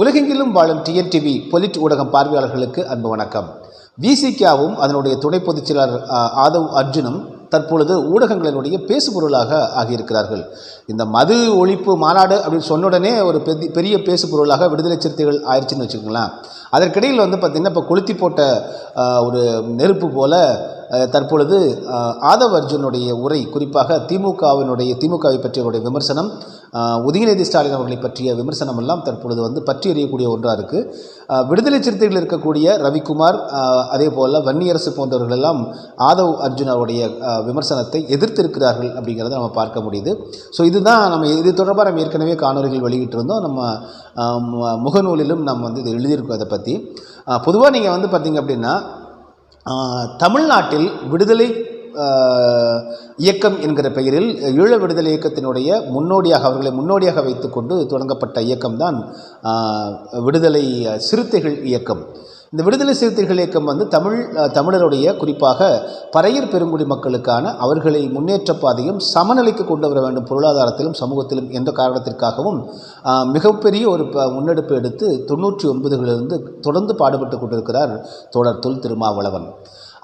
உலகெங்கிலும் வாழும் டிஎன்டிவி பொலிட் ஊடகம் பார்வையாளர்களுக்கு அன்பு வணக்கம். விசிகாவும் அதனுடைய துணை பொதுச் செயலாளர் ஆதவ் அர்ஜுனும் தற்பொழுது ஊடகங்களினுடைய பேசுபொருளாக ஆகியிருக்கிறார்கள். இந்த மது ஒழிப்பு மாநாடு அப்படின்னு சொன்ன உடனே ஒரு பெரிய பேசுபொருளாக விடுதலை சிறுத்தைகள் ஆயிடுச்சுன்னு வச்சுக்கோங்களேன். அதற்கிடையில் வந்து பார்த்திங்கன்னா இப்போ கொளுத்தி போட்ட ஒரு நெருப்பு போல தற்பொழுது ஆதவ் அர்ஜுனுடைய உரை குறிப்பாக திமுகவினுடைய திமுகவை பற்றியவருடைய விமர்சனம் உதயநிதி ஸ்டாலின் அவர்களை பற்றிய விமர்சனம் எல்லாம் தற்பொழுது வந்து பற்றி எறியக்கூடிய ஒன்றாக இருக்குது விடுதலை சிறுத்தைகள் இருக்கக்கூடிய ரவிக்குமார் அதே போல் வன்னியரசு போன்றவர்கள் எல்லாம் ஆதவ் அர்ஜுன் அவருடைய விமர்சனத்தை எதிர்த்திருக்கிறார்கள் அப்படிங்கிறத நம்ம பார்க்க முடியுது. ஸோ இதுதான் நம்ம இது தொடர்பாக நம்ம ஏற்கனவே காணொலிகள் வெளியிட்டிருந்தோம். நம்ம முகநூலிலும் நம்ம வந்து இது எழுதியிருக்கோம் அதை பற்றி பொதுவாக நீங்கள் வந்து பார்த்தீங்க அப்படின்னா தமிழ்நாட்டில் விடுதலை இயக்கம் என்கிற பெயரில் ஈழ விடுதலை இயக்கத்தினுடைய முன்னோடியாக அவர்களை முன்னோடியாக வைத்துக்கொண்டு தொடங்கப்பட்ட இயக்கம்தான் விடுதலை சிறுத்தைகள் இயக்கம். இந்த விடுதலை சிறுத்தைகள் இயக்கம் வந்து தமிழ் தமிழருடைய குறிப்பாக பறையர் பெருங்குடி மக்களுக்கான அவர்களை முன்னேற்ற பாதையும் சமநிலைக்கு கொண்டு வர வேண்டும் பொருளாதாரத்திலும் சமூகத்திலும் என்ற காரணத்திற்காகவும் மிகப்பெரிய ஒரு ப- முன்னெடுப்பு எடுத்து தொண்ணூற்றி ஒன்பதுகளிலிருந்து தொடர்ந்து பாடுபட்டு கொண்டிருக்கிறார் தோழர் தொல் திருமாவளவன்.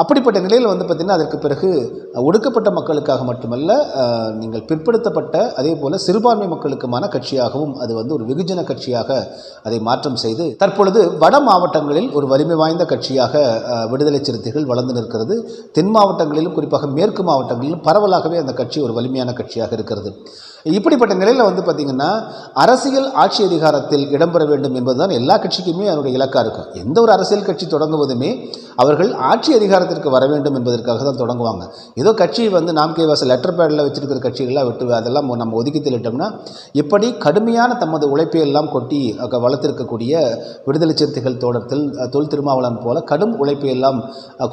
அப்படிப்பட்ட நிலையில் வந்து பார்த்திங்கன்னா அதற்கு பிறகு ஒடுக்கப்பட்ட மக்களுக்காக மட்டுமல்ல நீங்கள் பிற்படுத்தப்பட்ட அதே போல் சிறுபான்மை மக்களுக்குமான கட்சியாகவும் அது வந்து ஒரு வெகுஜன கட்சியாக அதை மாற்றம் செய்து தற்பொழுது வட மாவட்டங்களில் ஒரு வலிமை வாய்ந்த கட்சியாக விடுதலை சிறுத்தைகள் வளர்ந்து நிற்கிறது. தென் மாவட்டங்களிலும் குறிப்பாக மேற்கு மாவட்டங்களிலும் பரவலாகவே அந்த கட்சி ஒரு வலிமையான கட்சியாக இருக்கிறது. இப்படிப்பட்ட நிலையில் வந்து பார்த்திங்கன்னா அரசியல் ஆட்சி அதிகாரத்தில் இடம்பெற வேண்டும் என்பதுதான் எல்லா கட்சிக்குமே அதனுடைய இலக்காக இருக்கும். எந்த ஒரு அரசியல் கட்சி தொடங்குவதுமே அவர்கள் ஆட்சி அதிகாரத்திற்கு வர வேண்டும் என்பதற்காக தான் தொடங்குவாங்க. ஏதோ கட்சி வந்து நாம் கேவாச லெட்டர் பேடில் வச்சிருக்கிற கட்சிகள்லாம் விட்டு அதெல்லாம் நம்ம ஒதுக்கி தள்ளிட்டோம்னா இப்படி கடுமையான தமது உழைப்பை எல்லாம் கொட்டி வளர்த்திருக்கக்கூடிய விடுதலை சிறுத்தைகள் தோட்டத்தில் தொல் திருமாவளன் போல கடும் உழைப்பை எல்லாம்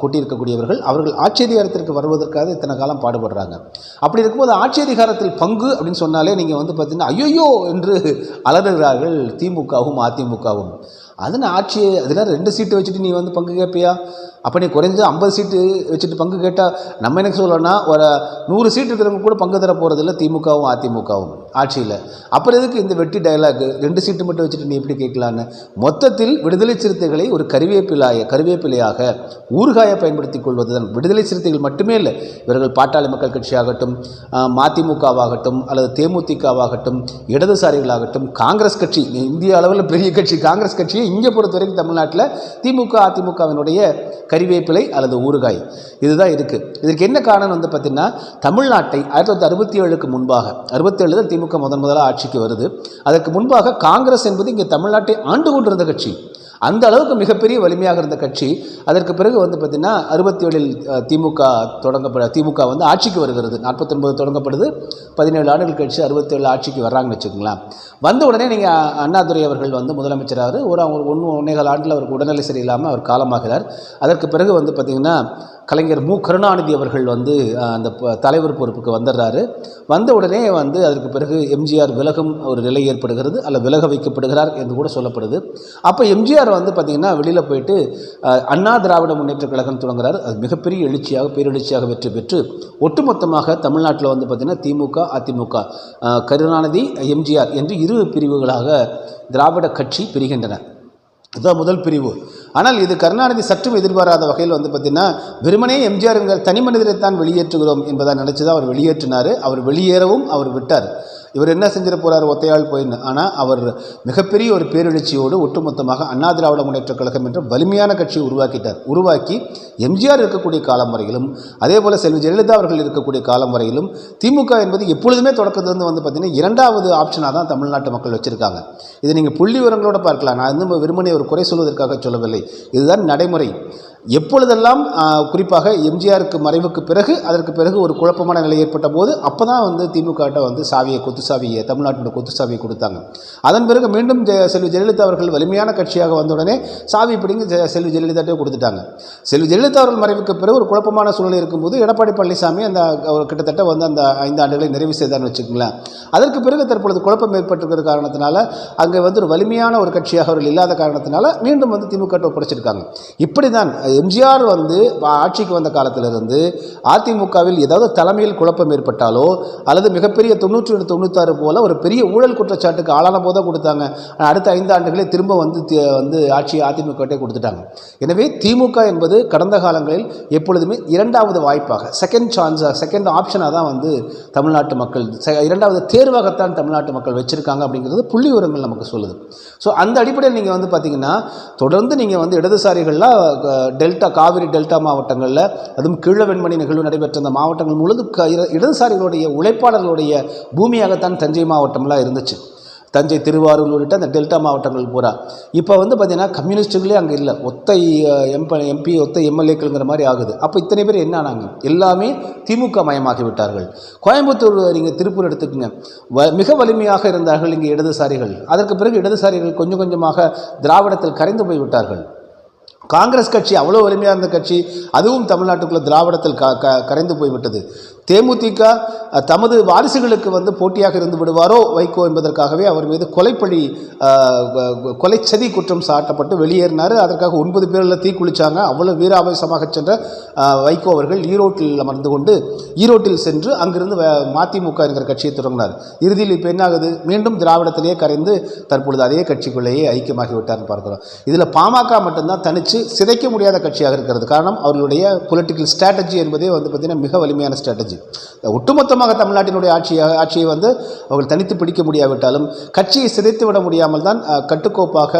கொட்டியிருக்கக்கூடியவர்கள் அவர்கள் ஆட்சி அதிகாரத்திற்கு வருவதற்காக இத்தனை காலம் பாடுபடுறாங்க. அப்படி இருக்கும்போது ஆட்சி அதிகாரத்தில் பங்கு அப்படின்னு சொன்னாலே நீங்கள் வந்து பார்த்தீங்கன்னா ஐயோ என்று அலறுகிறார்கள் திமுகவும் அதிமுகவும். அதுன்னு ஆட்சி அதில் ரெண்டு சீட்டு வச்சுட்டு நீ வந்து பங்கு கேட்பியா அப்போ நீ குறைஞ்சது ஐம்பது சீட்டு வச்சுட்டு பங்கு கேட்டால் நம்ம என்ன சொல்லணும்னா ஒரு நூறு சீட்டு இருக்கிறவங்க கூட பங்கு தர போகிறதில்ல திமுகவும் அதிமுகவும். ஆட்சியில். அப்புறம் எதுக்கு இந்த வெட்டி டயலாக் ரெண்டு சீட்டு மட்டும் வச்சுட்டு நீ எப்படி கேட்கலான்னு? மொத்தத்தில் விடுதலை சிறுத்தைகளை ஒரு கருவேப்பிலாய கருவேப்பிலையாக ஊறுகாய பயன்படுத்தி கொள்வது தான் விடுதலை சிறுத்தைகள் மட்டுமே இல்லை இவர்கள் பாட்டாளி மக்கள் கட்சியாகட்டும் மதிமுகவாகட்டும் அல்லது தேமுதிகவாகட்டும் இடதுசாரிகளாகட்டும் காங்கிரஸ் கட்சி இந்திய அளவில் பெரிய கட்சி காங்கிரஸ் கட்சியை இங்கே பொறுத்த வரைக்கும் தமிழ்நாட்டில் திமுக அதிமுகவினுடைய கறிவேப்பிலை அல்லது ஊறுகாய். இதுதான் இருக்குது இதற்கு என்ன காரணம் வந்து பார்த்திங்கன்னா தமிழ்நாட்டை ஆயிரத்தி தொள்ளாயிரத்தி அறுபத்தி ஏழுக்கு முன்பாக அறுபத்தேழு தான் திமுக முதன் முதலாக ஆட்சிக்கு வருது. அதற்கு முன்பாக காங்கிரஸ் என்பது இங்கே தமிழ்நாட்டை ஆண்டு கொண்டிருந்த கட்சி. அந்த அளவுக்கு மிகப்பெரிய வலிமையாக இருந்த கட்சி. அதற்கு பிறகு வந்து பார்த்திங்கன்னா அறுபத்தி ஏழில் திமுக தொடங்கப்பட திமுக வந்து ஆட்சிக்கு வருகிறது. நாற்பத்தொன்பது தொடங்கப்படுது. பதினேழு ஆண்டுகள் கழிச்சு அறுபத்தேழு ஆட்சிக்கு வர்றாங்கன்னு வச்சுக்கோங்களேன். வந்த உடனே நீங்கள் அண்ணாதுரை அவர்கள் வந்து முதலமைச்சராக ஒரு அவங்க ஒன்று ஒன்றேகால் ஆண்டில் அவருக்கு உடல்நிலை சரியில்லாமல் அவர் காலமாகிறார். அதற்கு பிறகு வந்து பார்த்திங்கன்னா கலைஞர் மு. கருணாநிதி அவர்கள் வந்து அந்த ப- தலைவர் பொறுப்புக்கு வந்துடுறாரு வந்த உடனே வந்து அதற்கு பிறகு எம்ஜிஆர் விலகும் ஒரு நிலை ஏற்படுகிறது அல்ல விலக வைக்கப்படுகிறார் என்று கூட சொல்லப்படுது. அப்போ எம்ஜிஆர் வந்து பார்த்திங்கன்னா வெளியில் போயிட்டு அண்ணா திராவிட முன்னேற்ற கழகம் தொடங்குறாரு. அது மிகப்பெரிய எழுச்சியாக பேரெழுச்சியாக வெற்றி பெற்று ஒட்டுமொத்தமாக தமிழ்நாட்டில் வந்து பார்த்திங்கன்னா திமுக அதிமுக கருணாநிதி எம்ஜிஆர் என்று இரு பிரிவுகளாக திராவிட கட்சி பிரிகின்றன. இதுதான் முதல் பிரிவு. ஆனால் இது கருணாநிதி சற்றும் எதிர்பாராத வகையில் வந்து பார்த்தீங்கன்னா வெறுமனே எம்ஜிஆர் என்கிற தனி மனிதரைத்தான் வெளியேற்றுகிறோம் என்பதை நினச்சி தான் அவர் வெளியேற்றினார். அவர் வெளியேறவும் அவர் விட்டார். இவர் என்ன செஞ்சிட போறார் ஒத்தையாள் போயின்னு. ஆனால் அவர் மிகப்பெரிய ஒரு பேரெழுச்சியோடு ஒட்டுமொத்தமாக அண்ணா திராவிட முன்னேற்ற கழகம் என்ற வலிமையான கட்சியை உருவாக்கிட்டார். உருவாக்கி எம்ஜிஆர் இருக்கக்கூடிய காலம் வரையிலும் அதே போல் செல்வி ஜெயலலிதா அவர்கள் இருக்கக்கூடிய காலம் வரையிலும் திமுக என்பது எப்பொழுதுமே தொடக்கத்திலிருந்து வந்து பார்த்திங்கன்னா இரண்டாவது ஆப்ஷனாக தான் தமிழ்நாட்டு மக்கள் வச்சுருக்காங்க. இது நீங்கள் புள்ளி விவரங்களோட பார்க்கலாம். நான் வந்து வெறுமனே ஒரு குறை சொல்வதற்காக சொல்லவில்லை. இதுதான் நடைமுறை. எப்பொழுதெல்லாம் குறிப்பாக எம்ஜிஆருக்கு மறைவுக்கு பிறகு அதற்கு பிறகு ஒரு குழப்பமான நிலை ஏற்பட்ட போது அப்போ தான் வந்து திமுகட்ட வந்து சாவியை கொத்து சாவியை தமிழ்நாட்டோட கொத்து சாவியை கொடுத்தாங்க. அதன் பிறகு மீண்டும் ஜெ- செல்வி ஜெயலலிதா அவர்கள் வலிமையான கட்சியாக வந்த உடனே சாவி பிடிங்க ஜெ- செல்வி ஜெயலலிதாட்டே கொடுத்துட்டாங்க. செல்வி ஜெயலலிதா அவர்கள் மறைவுக்கு பிறகு ஒரு குழப்பமான சூழ்நிலை இருக்கும்போது எடப்பாடி பழனிசாமி அந்த ஒரு கிட்டத்தட்ட வந்து அந்த ஐந்து ஆண்டுகளை நிறைவு செய்தார்னு வச்சுக்கோங்களேன். அதற்கு பிறகு தற்பொழுது குழப்பம் ஏற்பட்டிருக்கிற காரணத்தினால அங்கே வந்து ஒரு வலிமையான ஒரு கட்சியாக அவர்கள் இல்லாத காரணத்தினால மீண்டும் வந்து திமுக ஒப்படைச்சிருக்காங்க. இப்படி தான் எம்ஜிஆர் வந்து ஆட்சிக்கு வந்த காலத்திலிருந்து அதிமுகவில் ஏதாவது தலைமையில் குழப்பம் ஏற்பட்டாலோ அல்லது மிகப்பெரிய தொண்ணூற்றி ஒன்று தொண்ணூத்தாறு போல் ஒரு பெரிய ஊழல் குற்றச்சாட்டுக்கு ஆளான போது கொடுத்தாங்க. அடுத்த ஐந்து ஆண்டுகளே திரும்ப வந்து வந்து ஆட்சி அதிமுகட்டே கொடுத்துட்டாங்க. எனவே திமுக என்பது கடந்த காலங்களில் எப்பொழுதுமே இரண்டாவது வாய்ப்பாக செகண்ட் சான்ஸாக செகண்ட் ஆப்ஷனாக தான் வந்து தமிழ்நாட்டு மக்கள் இரண்டாவது தேர்வாகத்தான் தமிழ்நாட்டு மக்கள் வச்சுருக்காங்க அப்படிங்கிறது புள்ளி விவரங்கள் நமக்கு சொல்லுது. ஸோ அந்த அடிப்படையில் நீங்கள் வந்து பார்த்தீங்கன்னா தொடர்ந்து நீங்கள் வந்து இடதுசாரிகள்லாம் டெல்டா காவிரி டெல்டா மாவட்டங்களில் அதுவும் கீழ வெண்மணி நிகழ்வு நடைபெற்ற அந்த மாவட்டங்கள் முழுதும் க- இடதுசாரிகளுடைய உழைப்பாளர்களுடைய பூமியாகத்தான் தஞ்சை மாவட்டம்லாம் இருந்துச்சு. தஞ்சை திருவாரூர் உள்ளிட்ட அந்த டெல்டா மாவட்டங்கள் பூரா. இப்போ வந்து பார்த்திங்கன்னா கம்யூனிஸ்ட்டுகளே அங்கே இல்லை. ஒத்தை எம்ப எம்பி ஒத்த எம்எல்ஏக்கள்ங்கிற மாதிரி ஆகுது. அப்போ இத்தனை பேர் என்ன ஆனாங்க? எல்லாமே திமுக மயமாகி விட்டார்கள். கோயம்புத்தூர் நீங்கள் திருப்பூர் எடுத்துக்கோங்க. வ மிக வலிமையாக இருந்தார்கள் இங்கே இடதுசாரிகள். அதற்கு பிறகு இடதுசாரிகள் கொஞ்சம் கொஞ்சமாக திராவிடத்தில் கரைந்து போய் விட்டார்கள். காங்கிரஸ் கட்சி அவ்வளோ வலிமையாக இருந்த கட்சி அதுவும் தமிழ்நாட்டுக்குள்ள திராவிடத்தில் க க கரைந்து போய்விட்டது. தேமுதிக தமது வாரிசுகளுக்கு வந்து போட்டியாக இருந்து விடுவாரோ வைகோ என்பதற்காகவே அவர் மீது கொலைப்பழி கொ- கொலைச்சதி குற்றம் சாட்டப்பட்டு வெளியேறினார். அதற்காக ஒன்பது பேரில் தீக்குளிச்சாங்க. அவ்வளோ வீராவேசமாக சென்ற வைகோ அவர்கள் ஈரோட்டில் அமர்ந்து கொண்டு ஈரோட்டில் சென்று அங்கிருந்து வ- மதிமுக என்கிற கட்சியை தொடங்கினார். இறுதியில் இப்போ என்ன ஆகுது மீண்டும் திராவிடத்திலேயே கரைந்து தற்பொழுது அதே கட்சிக்குள்ளேயே ஐக்கியமாகிவிட்டார்னு பார்க்கிறோம். இதில் பாமக மட்டும்தான் தனித்து சிதைக்க முடியாத கட்சியாக இருக்கிறது. காரணம் அவர்களுடைய பொலிட்டிக்கல் ஸ்ட்ராட்டஜி என்பதே வந்து பார்த்திங்கன்னா மிக வலிமையான ஸ்ட்ராட்டஜி ஒட்டுமொத்தமாக தமிழ்நாட்டினுடைய ஆட்சியாக ஆட்சியை வந்து அவர்கள் தனித்து பிடிக்க முடியாவிட்டாலும் கட்சியை சிதைத்து விட முடியாமல் தான் கட்டுக்கோப்பாக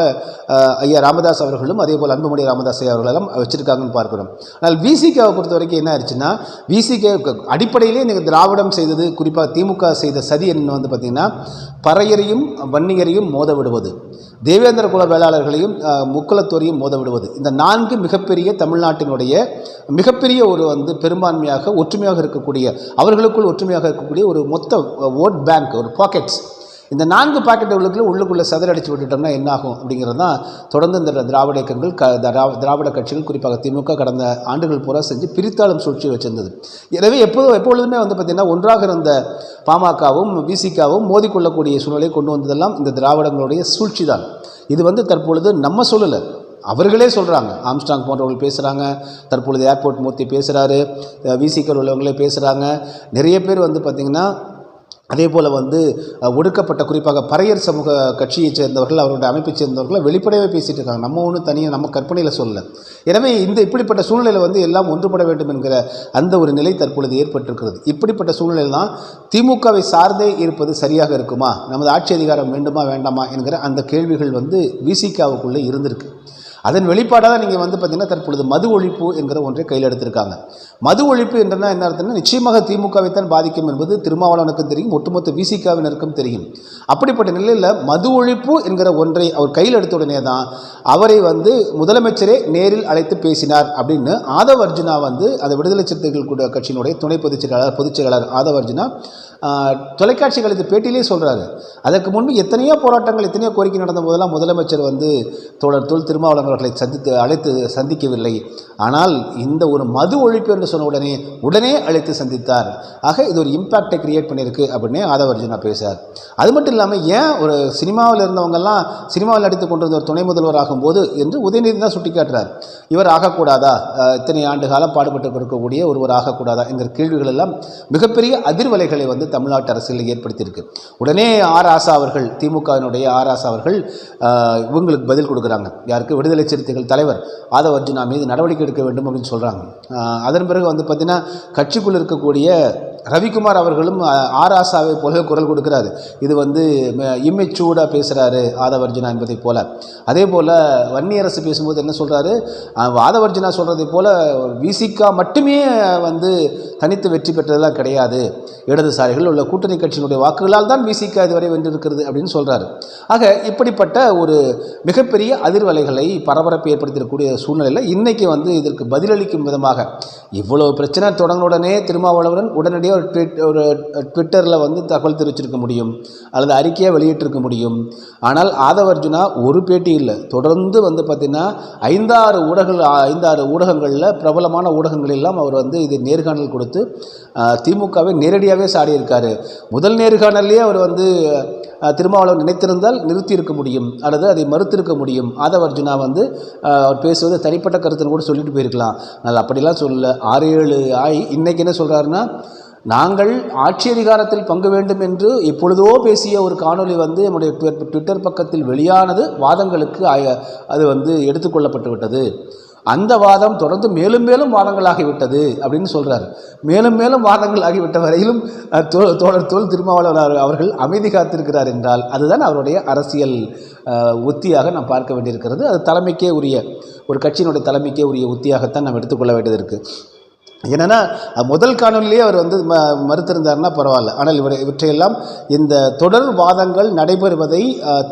ஐயா ராமதாஸ் அவர்களும் அதே போல் அன்புமணி ராமதாஸ் ஐயா அவர்களெல்லாம் வச்சிருக்காங்கன்னு பார்க்கிறோம். ஆனால் விசிகாவை பொறுத்த வரைக்கும் என்ன ஆயிடுச்சுன்னா விசிகே அடிப்படையிலே நீங்கள் திராவிடம் செய்தது குறிப்பாக திமுக செய்த சதி என்ன வந்து பார்த்திங்கன்னா பறையரையும் வன்னியரையும் மோத விடுவது. தேவேந்திர குல வேளாளர்களையும் முக்குலத்தோரையும் மோத விடுவது. இந்த நான்கு மிகப்பெரிய தமிழ்நாட்டினுடைய மிகப்பெரிய ஒரு வந்து பெரும்பான்மையாக ஒற்றுமையாக இருக்கக்கூடிய அவர்களுக்குள் ஒற்றுமையாக இருக்கக்கூடிய ஒரு மொத்த ஓட் பேங்க் ஒரு பாக்கெட்ஸ் இந்த நான்கு பாக்கெட்டுகளுக்குள்ள உள்ளுக்குள்ளே சதரடிச்சு விட்டுட்டோம்னா என்ன ஆகும்? அப்படிங்கிறது தான் தொடர்ந்து இந்த திராவிட இயக்கங்கள் க திராவிட கட்சிகள் குறிப்பாக திமுக கடந்த ஆண்டுகள் பூரா செஞ்சு பிரித்தாளும் சூழ்ச்சி வச்சிருந்தது. எனவே எப்போதும் எப்பொழுதுமே வந்து பார்த்திங்கன்னா ஒன்றாக இருந்த பாமகவும் விசிகாவும் மோதிக்கொள்ளக்கூடிய சூழ்நிலையை கொண்டு வந்ததெல்லாம் இந்த திராவிடங்களுடைய சூழ்ச்சி தான் இது வந்து தற்பொழுது நம்ம சொல்லலை. அவர்களே சொல்கிறாங்க ஆம்ஸ்டாங் போன்றவர்கள் பேசுகிறாங்க தற்பொழுது ஏர்போர்ட் மூர்த்தி பேசுகிறாரு விசிக்கல் உள்ளவங்களே பேசுகிறாங்க நிறைய பேர் வந்து பார்த்திங்கன்னா அதே போல் வந்து ஒடுக்கப்பட்ட குறிப்பாக பறையர் சமூக கட்சியைச் சேர்ந்தவர்கள் அவருடைய அமைப்பைச் சேர்ந்தவர்கள் வெளிப்படையாக பேசிகிட்டு இருக்காங்க. நம்ம ஒன்றும் தனியாக நம்ம கற்பனையில் சொல்லலை. எனவே இந்த இப்படிப்பட்ட சூழ்நிலையில் வந்து எல்லாம் ஒன்றுபட வேண்டும் என்கிற அந்த ஒரு நிலை தற்பொழுது ஏற்பட்டிருக்கிறது. இப்படிப்பட்ட சூழ்நிலையில் தான் திமுகவை சார்ந்தே இருப்பது சரியாக இருக்குமா? நமது ஆட்சி அதிகாரம் வேண்டுமா வேண்டாமா என்கிற அந்த கேள்விகள் வந்து விசிகாவுக்குள்ளே இருந்திருக்கு. அதன் வெளிப்பாடாக தான் நீங்கள் வந்து பார்த்தீங்கன்னா தற்பொழுது மது ஒழிப்பு என்கிற ஒன்றை கையில் எடுத்திருக்காங்க. மது ஒழிப்பு என்றனா என்ன அர்த்தம்னா நிச்சயமாக திமுகவை தான் பாதிக்கும் என்பது திருமாவளவனுக்கும் தெரியும் ஒட்டுமொத்த விசிகாவினருக்கும் தெரியும். அப்படிப்பட்ட நிலையில் மது ஒழிப்பு என்கிற ஒன்றை அவர் கையில் எடுத்த உடனே தான் அவரை வந்து முதலமைச்சரே நேரில் அழைத்து பேசினார் அப்படின்னு ஆதவ் அர்ஜுனா வந்து அந்த விடுதலை சிறுத்தைகள் கூட கட்சியினுடைய துணை பொதுச் செயலாளர் பொதுச் செயலாளர் ஆதவ் அர்ஜுனா தொலைக்காட்சிகள் தொலைக்காட்சிகளுக்கு பேட்டியிலே சொல்கிறாரு அதற்கு முன்பு எத்தனையோ போராட்டங்கள் எத்தனையோ கோரிக்கை நடந்த போதெல்லாம் முதலமைச்சர் வந்து தோழர் தொல் திருமாவளவன் அவர்களை சந்தித்து அழைத்து சந்திக்கவில்லை. ஆனால் இந்த ஒரு மது ஒழிப்பு என்று சொன்ன உடனே உடனே அழைத்து சந்தித்தார். ஆக இது ஒரு இம்பேக்டை கிரியேட் பண்ணியிருக்கு அப்படின்னே ஆதவர்ஜுனா பேசுகிறார் அது மட்டும் இல்லாமல் ஏன் ஒரு சினிமாவில் இருந்தவங்கெல்லாம் சினிமாவில் நடித்து கொண்டிருந்த ஒரு துணை முதல்வர் ஆகும்போது என்று உதயநிதி தான் சுட்டிக்காட்டுறார். இவர் ஆகக்கூடாதா? இத்தனை ஆண்டு காலம் பாடுபட்டு இருக்கக்கூடிய ஒருவர் ஆகக்கூடாதா? என்கிற கேள்விகள் எல்லாம் மிகப்பெரிய அதிர்வலைகளை வந்து தமிழ்நாட்டு அரசியலில் ஏற்படுத்தியிருக்கு. உடனே ஆர் ஆசா அவர்கள் திமுகவினுடைய ஆர் ஆசா அவர்கள் இவங்களுக்கு பதில் கொடுக்குறாங்க. யாருக்கு? விடுதலை சிறுத்தைகள் தலைவர் ஆதவ அர்ஜுனா மீது நடவடிக்கை எடுக்க வேண்டும் அப்படின்னு சொல்கிறாங்க அதன் பிறகு வந்து பார்த்திங்கன்னா கட்சிக்குள்ளே இருக்கக்கூடிய ரவிக்குமார் அவர்களும் ஆர் ஆசாவை போல குரல் கொடுக்கிறாரு. இது வந்து இம்மெச்சூர்டாக பேசுகிறாரு ஆதவர்ஜுனா என்பதை போல. அதே போல் வன்னியரசு பேசும்போது என்ன சொல்கிறாரு வாதவர்ஜனா சொல்கிறதை போல் விசிகா மட்டுமே வந்து தனித்து வெற்றி பெற்றதெல்லாம் கிடையாது. இடதுசாரிகள் உள்ள கூட்டணி கட்சியினுடைய வாக்குகளால் தான் விசிகா இதுவரை வென்றிருக்கிறது அப்படின்னு சொல்கிறாரு ஆக இப்படிப்பட்ட ஒரு மிகப்பெரிய அதிர்வலைகளை பரபரப்பு ஏற்படுத்தக்கூடிய சூழ்நிலையில் இன்றைக்கி வந்து இதற்கு பதிலளிக்கும் விதமாக இவ்வளோ பிரச்சனை தொடங்கின உடனே திருமாவளவன் உடனடியாக ஒரு ட்விட் ஒரு ட்விட்டரில் வந்து தகவல் தெரிவிச்சிருக்க முடியும் அல்லது அறிக்கையாக வெளியிட்டிருக்க முடியும். ஆனால் ஆதவர்ஜுனா ஒரு பேட்டி இல்லை. தொடர்ந்து வந்து பார்த்திங்கன்னா ஐந்தாறு ஊடகங்கள் ஐந்தாறு ஊடகங்களில் பிரபலமான ஊடகங்கள் எல்லாம் அவர் வந்து இது நேர்காணல் கொடுத்து திமுகவை நேரடியாகவே சாடியிருக்காரு. முதல் நேர்காணல்லையே அவர் வந்து திருமாவளவன் நினைத்திருந்தால் நிறுத்தியிருக்க முடியும் அல்லது அதை மறுத்திருக்க முடியும். ஆதவர்ஜுனா வந்து அவர் பேசுவது தனிப்பட்ட கருத்துன்னு கூட சொல்லிட்டு போயிருக்கலாம். ஆனால் அப்படிலாம் சொல்லல. ஆறு ஏழு ஆய் இன்றைக்கி என்ன சொல்கிறாருன்னா நாங்கள் ஆட்சி அதிகாரத்தில் பங்கு வேண்டும் என்று எப்பொழுதோ பேசிய ஒரு காணொளி வந்து நம்முடைய ட்விட்டர் பக்கத்தில் வெளியானது வாதங்களுக்கு அது வந்து எடுத்துக்கொள்ளப்பட்டு விட்டது அந்த வாதம் தொடர்ந்து மேலும் மேலும் வாதங்களாகிவிட்டது அப்படின்னு சொல்கிறார் மேலும் மேலும் வாதங்கள் ஆகிவிட்ட வரையிலும் தோ- தோழர் தோல் திருமாவளவர் அவர்- அவர்கள் அமைதி காத்திருக்கிறார் என்றால் அதுதான் அவருடைய அரசியல் உத்தியாக நாம் பார்க்க வேண்டியிருக்கிறது. அது தலைமைக்கே உரிய ஒரு கட்சியினுடைய தலைமைக்கே உரிய உத்தியாகத்தான் நாம் எடுத்துக்கொள்ள வேண்டியது இருக்குது என்னென்னா முதல் காணொலியிலே அவர் வந்து ம மறுத்திருந்தாருன்னா பரவாயில்ல. ஆனால் இவர் இவற்றையெல்லாம் இந்த தொடர் வாதங்கள் நடைபெறுவதை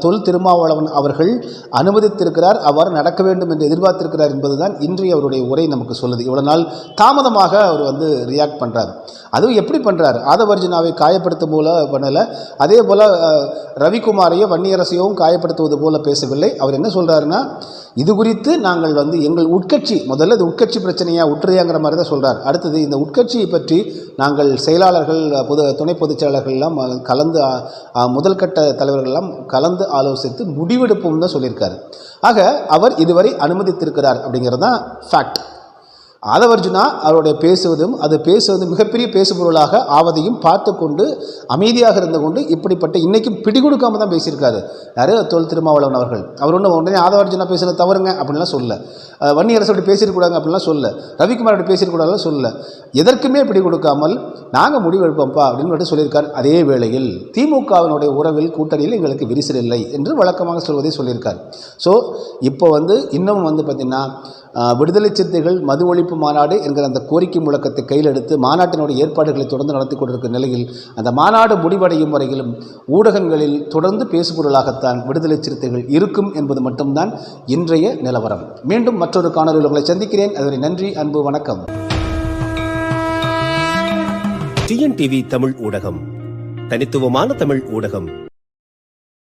தொல் திருமாவளவன் அவர்கள் அனுமதித்திருக்கிறார். அவர் நடக்க வேண்டும் என்று எதிர்பார்த்திருக்கிறார் என்பதுதான் இன்றைய அவருடைய உரை நமக்கு சொல்லுது. இவ்வளோ நாள் தாமதமாக அவர் வந்து ரியாக்ட் பண்ணுறார் அதுவும் எப்படி பண்ணுறார் ஆதவர்ஜினாவை காயப்படுத்தும் போல பண்ணலை. அதே போல் ரவிக்குமாரையோ வன்னியரசையும் காயப்படுத்துவது போல பேசவில்லை. அவர் என்ன சொல்கிறாருன்னா இது குறித்து நாங்கள் வந்து எங்கள் உட்கட்சி முதல்ல இது உட்கட்சி பிரச்சனையாக உற்றுறையாங்கிற மாதிரி தான் சொல்கிறார் அடுத்தது இந்த உட்கட்சியை பற்றி நாங்கள் செயலாளர்கள் பொது துணை பொதுச் செயலாளர்கள்லாம் கலந்து முதல் கட்ட தலைவர்கள்லாம் கலந்து ஆலோசித்து முடிவெடுப்போம் தான் சொல்லியிருக்காரு. ஆக அவர் இதுவரை அனுமதித்திருக்கிறார் அப்படிங்கிறது தான் ஃபேக்ட் ஆதவர்ஜுனா அவருடைய பேசுவதும் அது பேசுவது மிகப்பெரிய பேசுபொருளாக ஆவதையும் பார்த்து கொண்டு அமைதியாக இருந்து கொண்டு இப்படிப்பட்ட இன்றைக்கும் பிடிகொடுக்காம தான் பேசியிருக்காரு. யாரு? தொல் திருமாவளவன் அவர்கள். அவர் ஒன்று உடனே ஆதவர்ஜுனா பேசுனது தவறுங்க அப்படின்லாம் சொல்ல. வன்னியரசு அப்படி பேசியிருக்கூடாங்க அப்படிலாம் சொல்ல. ரவிக்குமார் அப்படி பேசியிருக்கூடாதுலாம் சொல்ல. எதற்குமே பிடி கொடுக்காமல் நாங்கள் முடிவெடுப்போம்ப்பா அப்படின்னு மட்டும் சொல்லியிருக்கார். அதே வேளையில் திமுகவினுடைய உறவில் கூட்டணியில் எங்களுக்கு விரிசல் இல்லை என்று வழக்கமாக சொல்வதை சொல்லியிருக்கார். ஸோ இப்போ வந்து இன்னும் வந்து பார்த்திங்கன்னா விடுதலை சிறுத்தைகள் மது ஒழிப்பு மாநாடு என்கிற அந்த கோரிக்கை முழக்கத்தை கையில் எடுத்து மாநாட்டினுடைய ஏற்பாடுகளை தொடர்ந்து நடத்தி கொண்டிருக்கிற நிலையில் அந்த மாநாடு முடிவடையும் வரையிலும் ஊடகங்களில் தொடர்ந்து பேசுபொருளாகத்தான் விடுதலை சிறுத்தைகள் இருக்கும் என்பது மட்டும்தான் இன்றைய நிலவரம். மீண்டும் மற்றொரு காணொலியில் உங்களை சந்திக்கிறேன். அதுவரை நன்றி அன்பு வணக்கம். டிஎன்டிவி தமிழ் ஊடகம். தனித்துவமான தமிழ் ஊடகம்.